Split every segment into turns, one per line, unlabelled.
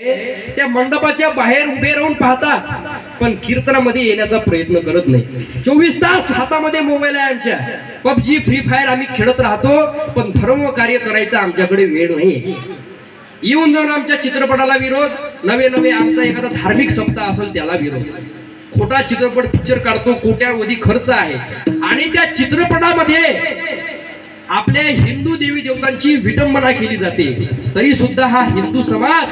त्या मंडपाच्या बाहेर उभे राहून पाहतात. पण कीर्तनामध्ये येण्याचा प्रयत्न करत नाही. चोवीस तास हातामध्ये मोबाईल आहे आमच्या. पबजी फ्री फायर आम्ही खेळत राहतो पण धर्म कार्य करायचा आमच्याकडे वेळ नाही. येऊन जाऊन आमच्या चित्रपटाला विरोध नवे नवे आमचा एखादा धार्मिक सप्ताह असेल त्याला विरोध. खोटा चित्रपट पिक्चर काढतो कोट्यावधी खर्च आहे. आणि त्या चित्रपटामध्ये आपल्या हिंदू देवी देवतांची विटंबना केली जाते. तरी सुद्धा हा हिंदू समाज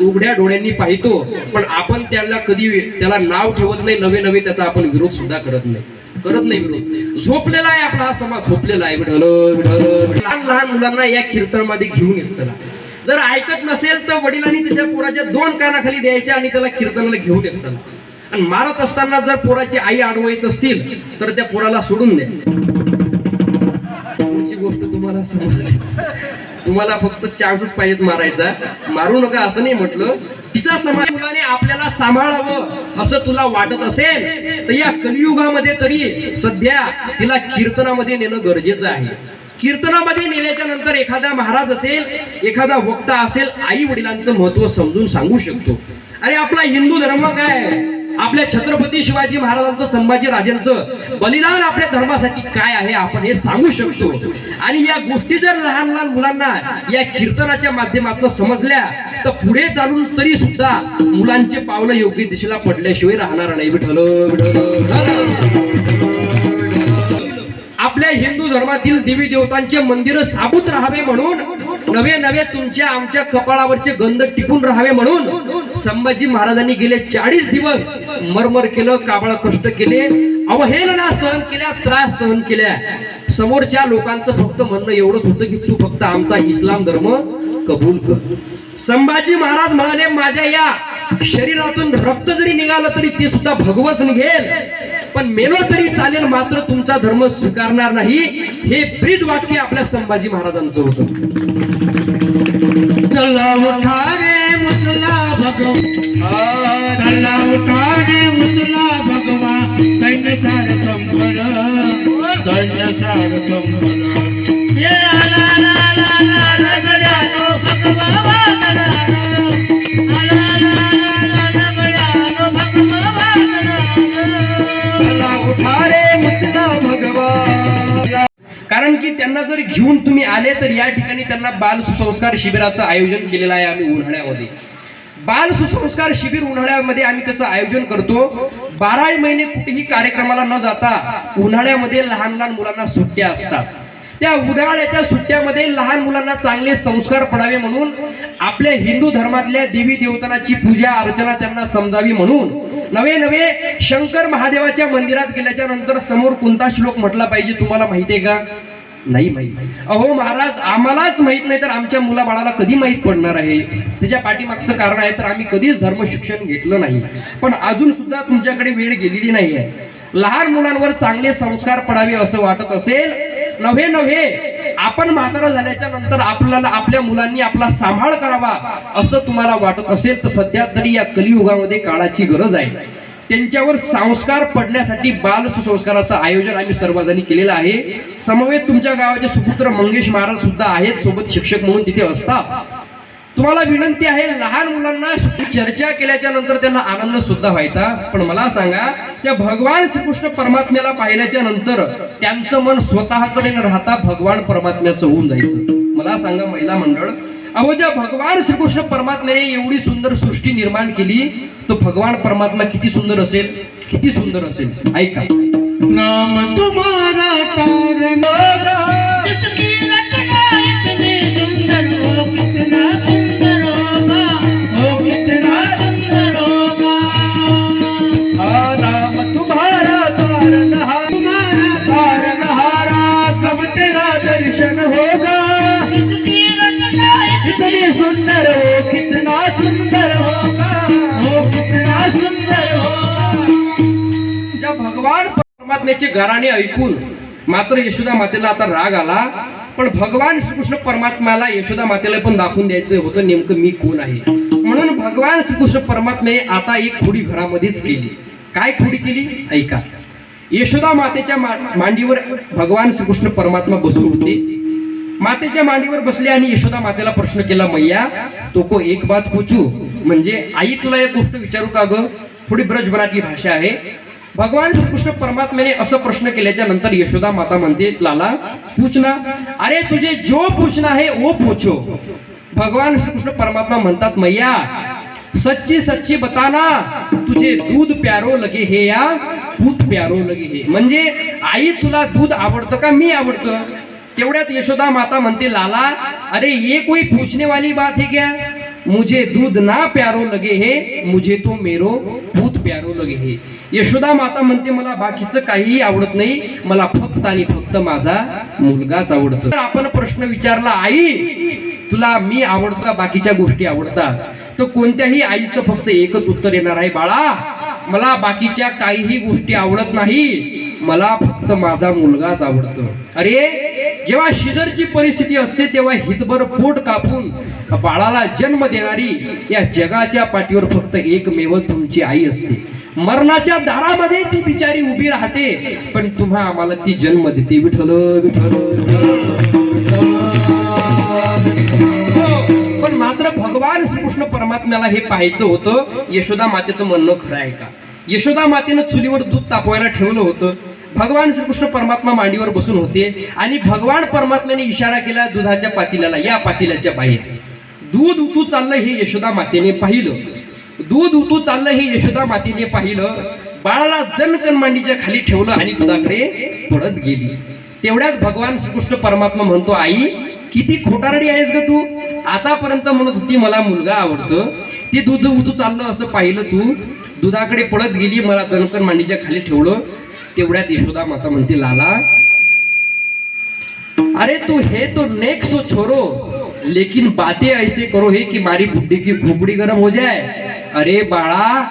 उघड्या डोळ्यांनी पाहतो पण आपण त्याला कधी त्याला नाव ठेवत नाही नवे नवे त्याचा आपण विरोध सुद्धा करत नाही. करत नाही विरोध. झोपलेला आहे आपला हा समाज झोपलेला आहे. लहान लहान मुलांना या कीर्तनामध्ये घेऊन येत चला जर ऐकत नसेल तर वडिलांनी त्याच्या पोराच्या दोन कानाखाली द्यायच्या आणि त्याला कीर्तनाला घेऊन येत चला आणि मारत असताना जर पोराची आई आडवं येत असतील तर त्या पोराला सोडून द्या. पुढची गोष्ट तुम्हाला समजली. तुम्हाला फक्त चान्सच पाहिजेत मारायचा. मारू नका असं नाही म्हटलं. तिचा समाज मुलाने आपल्याला सांभाळावं असं तुला वाटत असेल तर या कलियुगामध्ये तरी सध्या तिला कीर्तनामध्ये नेणं गरजेचं आहे. कीर्तनामध्ये नेल्याच्या नंतर एखादा महाराज असेल एखादा वक्ता असेल आई वडिलांचं महत्त्व समजून सांगू शकतो. अरे आपला हिंदू धर्म काय? आहे? आपल्या छत्रपती शिवाजी महाराजांचं संभाजी राजांचं बलिदान आपल्या धर्मासाठी काय आहे आपण हे सांगू शकतो. आणि या गोष्टी जर लहान लहान मुलांना या कीर्तनाच्या माध्यमातून समजल्या तर पुढे चालून तरी सुद्धा मुलांचे पावलं योग्य दिशेला पडल्याशिवाय राहणार नाही. विठल आपल्या हिंदू धर्मातील देवी देवतांचे मंदिर साबूत राहावे म्हणून नवे नवे तुमच्या आमच्या कपाळावरचे गंध टिकून राहावे म्हणून संभाजी महाराजांनी गेले चाळीस दिवस मरमर केलं काबळ कष्ट केले. अवहेलना सहन केल्या त्रास सहन केल्या. समोरच्या लोकांचं फक्त म्हणणं एवढंच होतं की तू फक्त आमचा इस्लाम धर्म कबूल कर. संभाजी महाराज म्हणाले माझ्या या शरीरातून रक्त जरी निघालं तरी ते सुद्धा भगवच निघेल पण मेलो तरी चालेल मात्र तुमचा धर्म स्वीकारणार नाही. हे ब्रीद वाक्य आपल्या संभाजी महाराजांचं होतं.
चला भगवा चला उठा रे मुसला भगवा सैन्य सार संभळ सैन्य सार संभळ
कारण की त्यांना जर घेऊन तुम्ही आले तर या ठिकाणी त्यांना बाल सुसंस्कार शिबिराचं आयोजन केलेलं आहे आम्ही उन्हाळ्यामध्ये. बाल सुसंस्कार शिबिर उन्हाळ्यामध्ये आम्ही त्याचं आयोजन करतो. बाराही महिने कुठेही कार्यक्रमाला न जाता उन्हाळ्यामध्ये लहान लहान मुलांना सुट्ट्या असतात. त्या उन्हाळ्याच्या सुट्ट्यामध्ये लहान मुलांना चांगले संस्कार पडावे म्हणून आपल्या हिंदू धर्मातल्या देवी देवतांची पूजा अर्चना त्यांना समजावी म्हणून नवे नवे शंकर महादेवाच्या मंदिरात गेल्याच्यानंतर समोर कोणता श्लोक म्हटला पाहिजे तुम्हाला माहिती आहे का? नाही माहीत. अहो महाराज आम्हालाच माहीत नाही तर आमच्या मुलाबाळाला कधी माहीत पडणार आहे? त्याच्या पाठीमागचं कारण आहे तर आम्ही कधीच धर्म शिक्षण घेतलं नाही. पण अजून सुद्धा तुमच्याकडे वेळ गेलेली नाही आहे लहान मुलांवर चांगले संस्कार पडावे असं वाटत असेल? नव्हे नव्हे. आपण म्हातारा झाल्याच्यानंतर आपल्याला आपल्या मुलांनी आपला सांभाळ करावा असं तुम्हाला वाटत असेल तर सध्या तरी या कलियुगामध्ये काळाची गरज आहे. त्यांच्यावर संस्कार पडण्यासाठी बाल सुसंस्काराचं आयोजन आम्ही सर्वजणी केलेलं आहे. समवेत तुमच्या गावाचे सुपुत्र मंगेश महाराज सुद्धा आहेत सोबत शिक्षक म्हणून तिथे असतात. तुम्हाला विनंती आहे लहान मुलांना चर्चा केल्याच्यानंतर त्यांना आनंद सुद्धा व्हायचा. पण मला सांगा त्या भगवान श्रीकृष्ण परमात्म्याला पाहिल्याच्या नंतर त्यांचं मन स्वतःकडे न राहता भगवान परमात्म्याचं होऊन जायचं. मला सांगा महिला मंडळ अहो ज्या भगवान श्रीकृष्ण परमात्म्याने एवढी सुंदर सृष्टी निर्माण केली तो भगवान परमात्मा किती सुंदर असेल? किती सुंदर असेल? ऐका.
नाम तुम्हारा तारण
भगवान परमात्म्याचे घराणे ऐकून मात्र यशोदा मातेला आता राग आला. पण भगवान श्रीकृष्ण परमात्म्याला यशोदा मातेला पण दाखवून द्यायचं होतं नेमकं मी कोण आहे. म्हणून भगवान श्रीकृष्ण परमात्म्याने आता एक खोडी घरामध्येच केली. काय खोडी केली? ऐका. यशोदा मातेच्या मांडीवर भगवान श्रीकृष्ण परमात्मा बसून होते. मातेच्या मांडीवर बसले आणि यशोदा मातेला प्रश्न केला मैया तो को एक बात पूछू? म्हणजे आई तुला एक गोष्ट विचारू का ग? थोडी ब्रजभरातली भाषा आहे. भगवान श्रीकृष्ण परमात्म्याने असं प्रश्न केल्याच्यानंतर यशोदा माता म्हणते लाला पूछना अरे तुझे जो पूछना है वो पूछो. भगवान श्रीकृष्ण परमात्मा म्हणतात मैया सच्ची सच्ची बताना तुझे दूध प्यारो लगे हे या दूध प्यारो लगे हे. म्हणजे आई तुला दूध आवडतं का? मी आवडतं. तेवढ्यात यशोदा माता म्हणते लाला अरे ये कोई पूछने वाली बात है क्या? मुझे दूध ना प्यारो लगे हे मुझे तो मेरो दूध प्यारो लगे हे. यशोदा माता म्हणते मला बाकीचं काहीही आवडत नाही. मला फक्त आणि फक्त माझा मुलगाच आवडतो. तर आपण प्रश्न विचारला आई तुला मी आवडतो का? बाकीच्या गोष्टी आवडतात. तर कोणत्याही आईचं फक्त एकच उत्तर येणार आहे बाळा मला बाकीच्या काहीही गोष्टी आवडत नाही. मला फक्त माझा मुलगाच आवडतो. अरे जेव्हा शिजरची परिस्थिती असते तेव्हा हितभर पोट कापून बाळाला जन्म देणारी या जगाच्या पाठीवर फक्त एकमेव तुमची आई असते. मरणाच्या दारामध्ये ती बिचारी उभी राहते पण तुम्हा आम्हाला ती जन्म देते. विठल विठल हो, पण मात्र भगवान श्रीकृष्ण परमात्म्याला हे पाहायचं होतं यशोदा मातेचं म्हणणं खरं आहे का? यशोदा मातेनं चुलीवर दूध तापवायला ठेवलं होतं. भगवान श्रीकृष्ण परमात्मा मांडीवर बसून होते आणि भगवान परमात्म्याने इशारा केला दुधाच्या पातिल्याला या पातिल्याच्या बाहेर. दूध उतू चाललं हे यशोदा मातेने पाहिलं. दूध उतू चाललं हे यशोदा मातेने पाहिलं. बाळाला जनकन मांडीच्या खाली ठेवलं आणि दुधाकडे पडत गेली. तेवढ्याच भगवान श्रीकृष्ण परमात्मा म्हणतो आई किती खोटारडी आहेस ग तू? आतापर्यंत म्हणत होती मला मुलगा आवडतो. ते दूध उतू चाललं असं पाहिलं तू. दुधाकडे पळत गेली मला जनकन मांडीच्या खाली ठेवलं. तेवढ्यात यशोदा माता म्हणते लाला अरे तू हे तो नेक सो छोरो लेकिन बातें ऐसे करो हे की मारी बुड्ढी की खोपडी गरम हो जाय अरे बाळा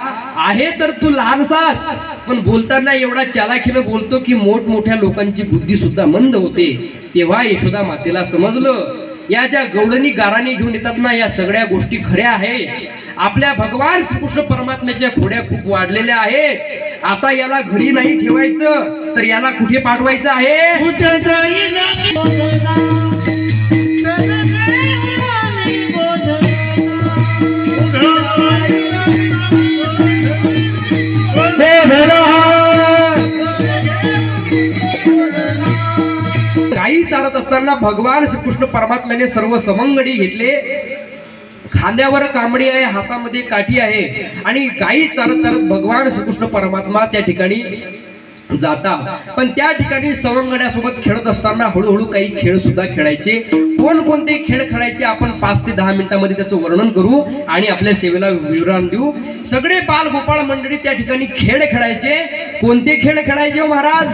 आहे तर तू लहानसाच पण बोलताना एवढा चालाखीनं बोलतो की मोठमोठ्या लोकांची बुद्धी सुद्धा मंद होते. तेव्हा यशोदा मातेला समजलं या ज्या गौडणी गाराणी घेऊन येतात ना या सगळ्या गोष्टी खऱ्या आहे. आपल्या भगवान श्रीकृष्ण परमात्म्याच्या खोड्या खूप वाढलेल्या आहेत. आता याला घरी नाही ठेवायचं तर याला कुठे पाठवायचं आहे? काही चालत असताना भगवान श्रीकृष्ण परमात्म्याने सर्व समंगडी घेतले. खांद्यावर कांबडी आहे हातामध्ये काठी आहे आणि गाई चालत चालत भगवान श्रीकृष्ण परमात्मा त्या ठिकाणी जाता पण त्या ठिकाणी सवंगड्यासोबत खेळत असताना हळूहळू काही खेळ सुद्धा खेळायचे कोण कोणते खेळ खेळायचे आपण पाच ते दहा मिनिटांमध्ये त्याचं वर्णन करू आणि आपल्या सेवेला विवरण देऊ सगळे बाल गोपाळ मंडळी त्या ठिकाणी खेळ खेळायचे कोणते खेळ खेळायचे महाराज